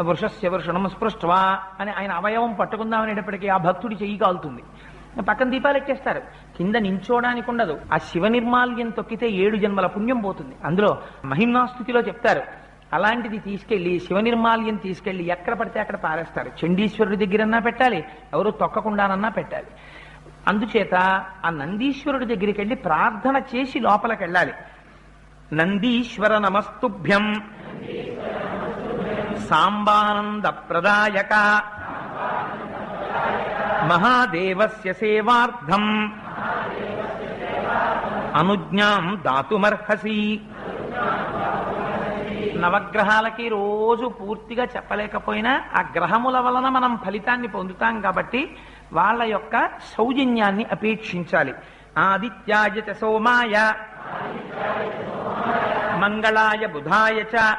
వృషస్య వృషణం స్పృష్ట్వా అని ఆయన అవయవం పట్టుకుందాం అనేటప్పటికీ ఆ భక్తుడి చెయ్యి కాలుతుంది. పక్కన దీపాలు ఎక్కేస్తారు. కింద నించోడానికి ఉండదు. ఆ శివ నిర్మాల్యం తొక్కితే ఏడు జన్మల పుణ్యం పోతుంది. అందులో మహిమాస్తుతిలో చెప్తారు అలాంటిది తీసుకెళ్ళి శివ నిర్మాల్యం తీసుకెళ్ళి ఎక్కడ పడితే అక్కడ పారేస్తారు. చండీశ్వరుడి దగ్గరన్నా పెట్టాలి ఎవరు తొక్కకుండానన్నా పెట్టాలి. అందుచేత ఆ నందీశ్వరుడి దగ్గరికి వెళ్ళి ప్రార్థన చేసి లోపలికి వెళ్ళాలి నందీశ్వర నమస్తుభ్యం సాంబానంద ప్రదాయక మహాదేవస్య సేవార్థం. అనుజ్ఞాం దాతుమర్హసి. నవగ్రహాలకి రోజు పూర్తిగా చెప్పలేకపోయినా ఆ గ్రహముల వలన మనం ఫలితాన్ని పొందుతాం కాబట్టి వాళ్ళ యొక్క సౌజన్యాన్ని అపేక్షించాలి. ఆదిత్యాయ చ సోమాయ. మంగళాయ బుధాయ చ.